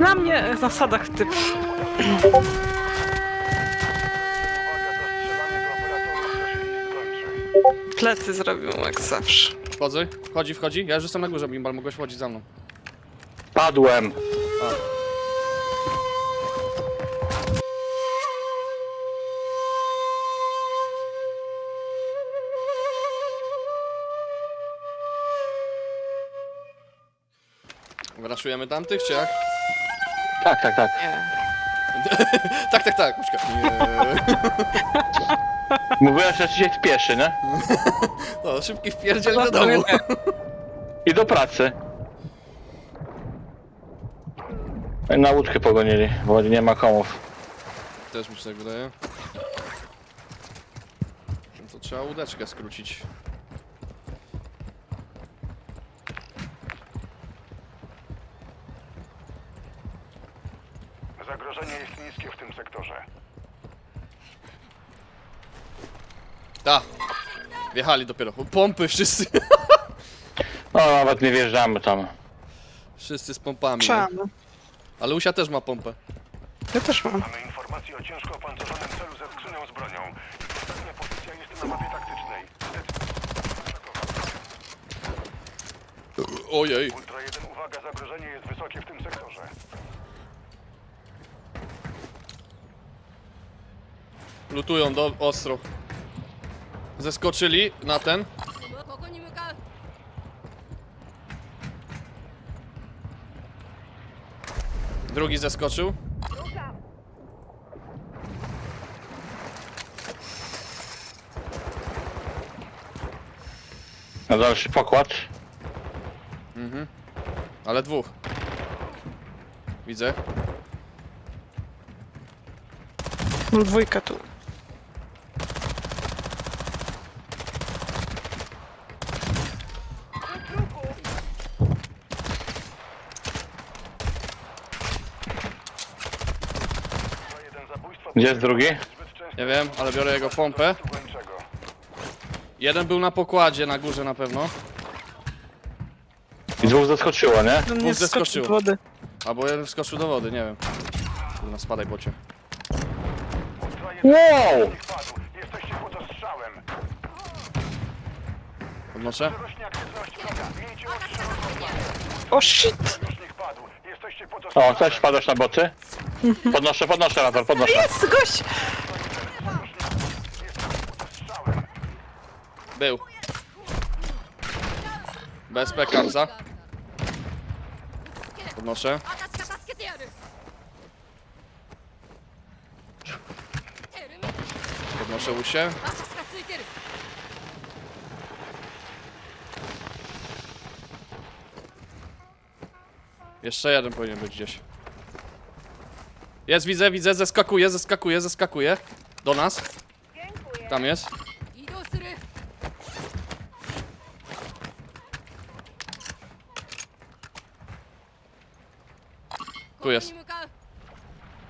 Na mnie zasadach typ. To się nie skończy. Plecy zrobił jak zawsze. Wchodzę, wchodzi, wchodzi. Ja już jestem na górze, Bimbal, mogłeś wchodzić za mną. Padłem. Wraszujemy tamtych, czy jak? Tak, tak, tak. Nie. Tak, tak, tak, poczekaj. Nie. Mówiłem, że się spieszy, nie? No, szybki wpierdziel do domu. I do pracy. Na łódkę pogonili, bo nie ma komów. Też mi się tak wydaje. To trzeba łódeczkę skrócić. Zagrożenie jest niskie w tym sektorze. Ta! Wjechali dopiero. Pompy wszyscy. No, nawet nie wjeżdżamy tam. Wszyscy z pompami. nie? Czemu? Ale Usia też ma pompę. Ja też mam. Mamy informację o ciężko opancerzonym celu ze skrzynią z bronią. Ostatnia pozycja jest na mapie taktycznej. Ojej. Ultra 1, uwaga, zagrożenie jest wysokie w tym sektorze. Lutują do ostro. Zeskoczyli na ten. Drugi zeskoczył. Na dalszy pokład. Mhm. Ale dwóch. Widzę. No dwójka tu. Gdzie jest drugi? Nie wiem, ale biorę jego pompę. Jeden był na pokładzie na górze na pewno. I dwóch zaskoczyło, nie? On nie zeskoczył. wody. Albo jeden wskoczył do wody, nie wiem. Kurna, spadaj bocie. Ultra 1, Wow! przeciwnik padł. Jesteście pod ostrzałem. Podnoszę. Rośnie aktywność wroga. Miejcie ostrze rozpoznanie. O shit! Sojusznik padł. Jesteście pod O, ostrzałem. też wpadasz na boty? Podnoszę, podnoszę, Rator, podnoszę. Jest gość! Ostrzałem. Był. Bez pekarza. Podnoszę. 私が助けてやるテルミ Podnoszę usie. 私がついてる Jeszcze jeden powinien być gdzieś. Jest, widzę, widzę, zeskakuje, zeskakuje, zeskakuje. Do nas. Tam jest. Tu jest.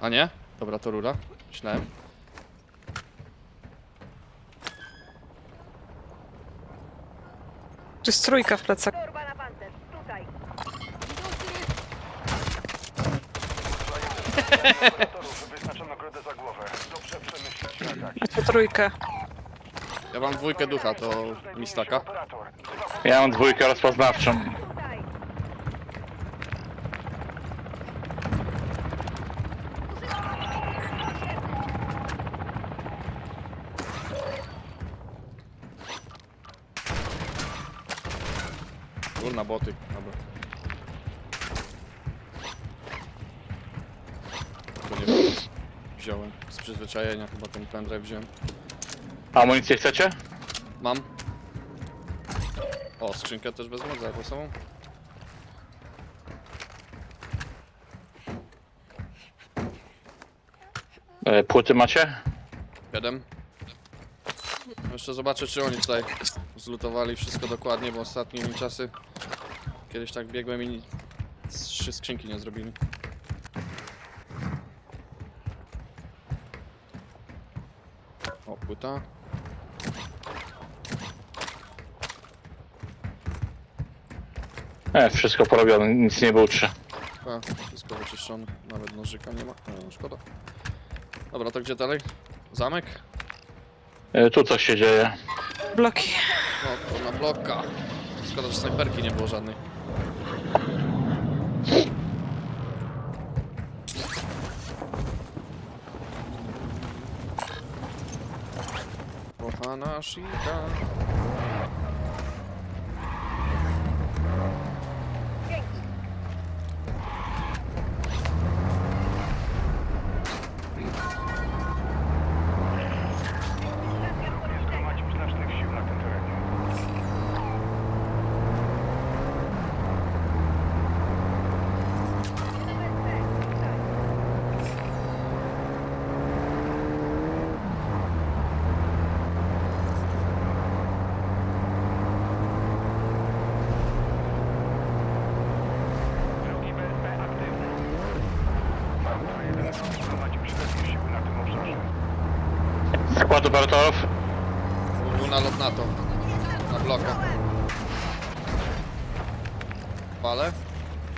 A nie? Dobra, to rura. Myślałem. Tu jest trójka w plecach. Tu trójkę. Ja mam dwójkę ducha, to mi staka. Ja mam dwójkę rozpoznawczą. Kurna, boty. Dobra. To nie wiem. Wziąłem. Z przyzwyczajenia chyba ten pendrive wziąłem. Amunicję chcecie? Mam. O, skrzynkę też wezmę za sobą. E, Płyty macie? Jeden. Jeszcze zobaczę, czy oni tutaj zlutowali wszystko dokładnie, bo ostatnimi czasy kiedyś tak biegłem i trzy skrzynki nie zrobili. Płyta. E, wszystko porobione, nic nie było uczy. A, wszystko wyczyszczone. Nawet nożyka nie ma. No, szkoda. Dobra, to gdzie dalej? Zamek? E, Tu coś się dzieje. Bloki. No, to na bloka. Szkoda, że snajperki nie było żadnej. Kochana Shida. Nie zgromadził znacznych sił na tym terenie. Wrogi BSP aktywny. Ultra 1 zgromadził średnie siły na tym obszarze. Skład operatorów. Był nalot na to. Na bloka. Palę.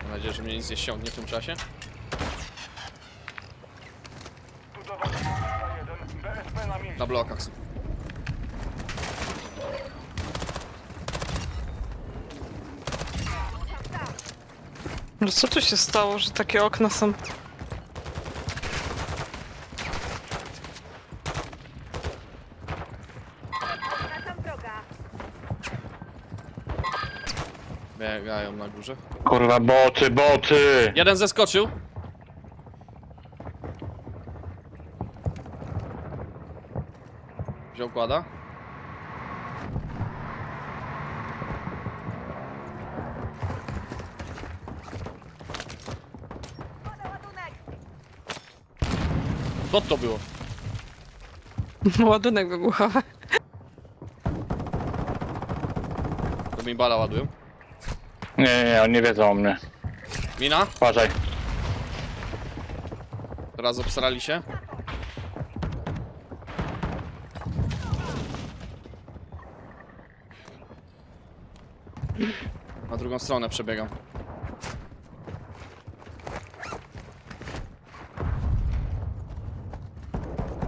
Mam nadzieję, że mnie nic nie ściągnie w tym czasie. Tu dowód Ultra 1. BSP na miejscu. Na blokach. są. No co tu się stało, że takie okna są? Biegają na górze. Kurwa, boty, boty! Jeden zeskoczył. Wziął kłada. Co to było? Ładunek wybuchowy. To mi bala ładują. Nie, nie, nie, oni nie wiedzą o mnie. Mina? Uważaj. Teraz obsrali się. Na drugą stronę przebiegam.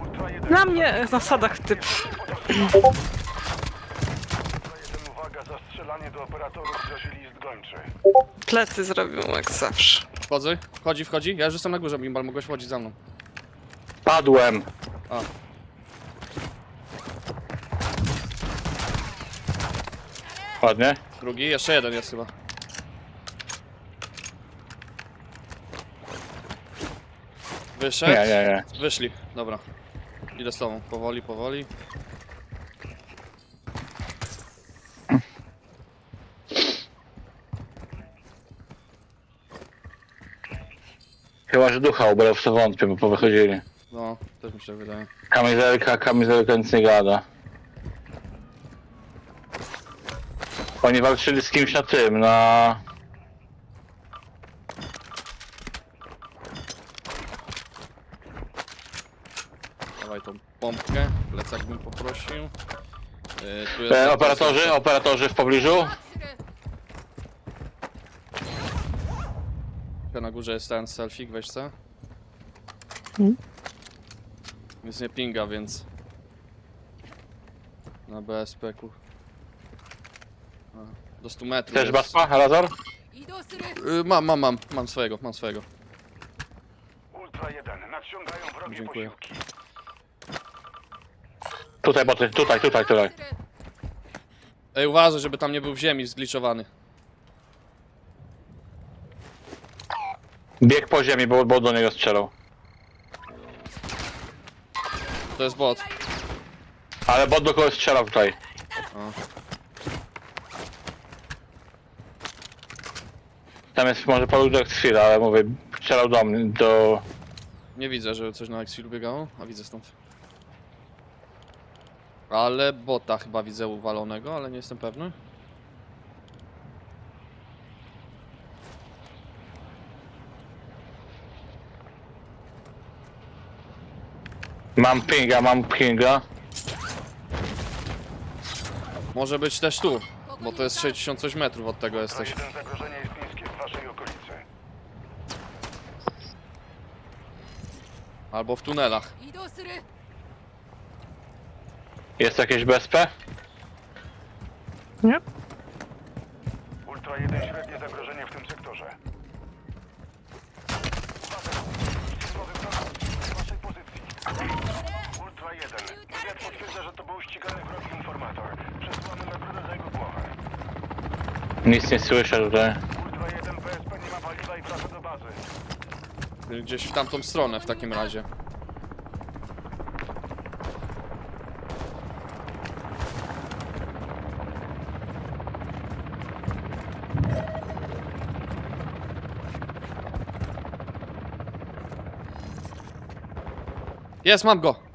Ultra 1. Na mnie na sadach typ. Ultra 1, uwaga, zastrzelanie do operatorów gończy. Plecy zrobił jak zawsze. Wchodzę, wchodzi, wchodzi. Ja już jestem na górze, Bimbal, mogłeś wchodzić za mną. Padłem. A. Ładnie. Drugi, jeszcze jeden jest chyba. Wyszedł? Nie, nie, nie. Wyszli, dobra. Idę z tobą, powoli, powoli. Chyba, że ducha ubrał w to wątpię, bo powychodzili. No, też mi się wydaje. Kamizelka, kamizelka nic nie gada. Oni walczyli z kimś na tym, na... Dawaj tą pompkę, plecak bym poprosił. Yy, tu jest E, operatorzy, operatorzy w pobliżu. する Tu Na górze jest ten selfie, weź co? Mm. Nic nie pinga, więc... Na BSP ku... A, Do 100 metrów Też jest. Baspa, Razor? 移動する Y, mam, mam, mam, mam swojego, mam swojego. Ultra 1. Nadciągają wrogie Dziękuję. posiłki. Tutaj boty, tutaj, tutaj, tutaj. する Ej, uważaj, żeby tam nie był w ziemi zgliczowany. Bieg po ziemi, bo, bo do niego strzelał. To jest bot. Ale bot do kogoś strzelał tutaj. Tam jest może paru jak chwila, ale mówię, strzelał do mnie, do... Nie widzę, żeby coś na Exfilu biegało, a widzę stąd. Ale bota chyba widzę uwalonego, ale nie jestem pewny. Mam pinga, mam pinga. Może być też tu, bo to jest 60 coś metrów od tego jesteś. Zagrożenie jest niskie w waszej okolicy. Albo w tunelach. Jest jakieś BSP? Nie? Ultra 1 średnie zagrożenie w tym sektorze. Nic nie słyszę tutaj. Ultra 1 PSP nie ma paliwa i wraca do bazy. Gdzieś w tamtą stronę w takim razie. Jest, mam go!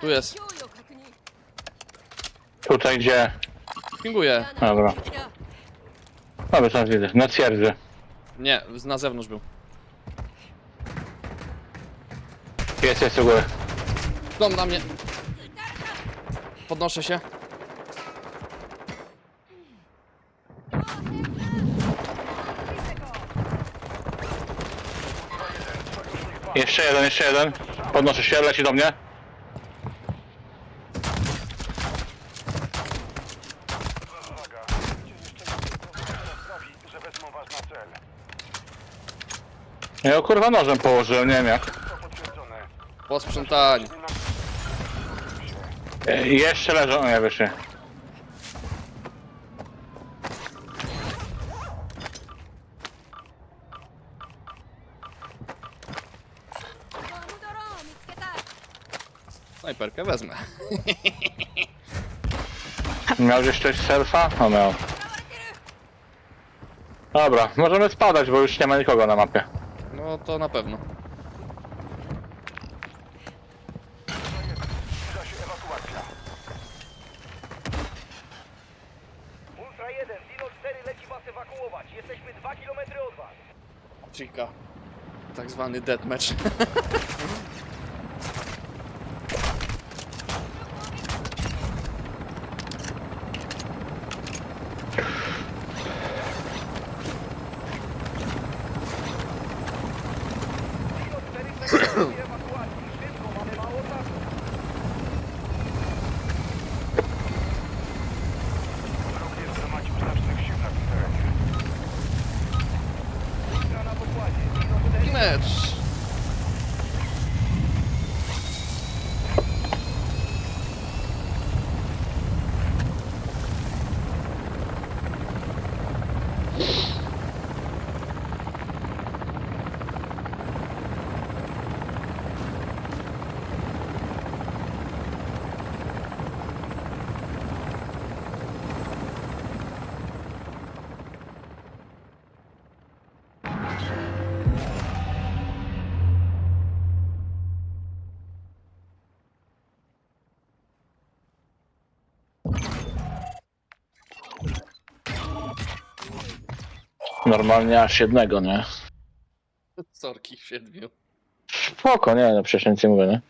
Tu jest. Tutaj gdzie? Pinguję. Dobra. No, Dobra, teraz widzę. Na twierdzy. Nie, na zewnątrz był. Jest, jest u góry. Dom na mnie. Podnoszę się. Jeszcze jeden, jeszcze jeden. Podnoszę się, leci do mnie. Ja kurwa nożem położyłem, nie wiem jak. Posprzątanie. Jeszcze leżą, nie wyszli. Snajperkę wezmę. Miał gdzieś coś selfa? No miał. Dobra, możemy spadać, bo już nie ma nikogo na mapie. No to na pewno. Zbliża się ewakuacja. Ultra 1, Dino 4 leci was ewakuować. Jesteśmy 2 km od was. Chica. Tak zwany deathmatch. Dino 4 czeka ewakuacji. Szybko, mamy mało czasu. Wróg nie zgromadził znacznych sił na tym terenie. Ultra na pokładzie. Dino 4 Mecz. Normalnie aż jednego, nie? Sorki w siedmiu. Spoko, nie no, przecież nic nie mówię, nie?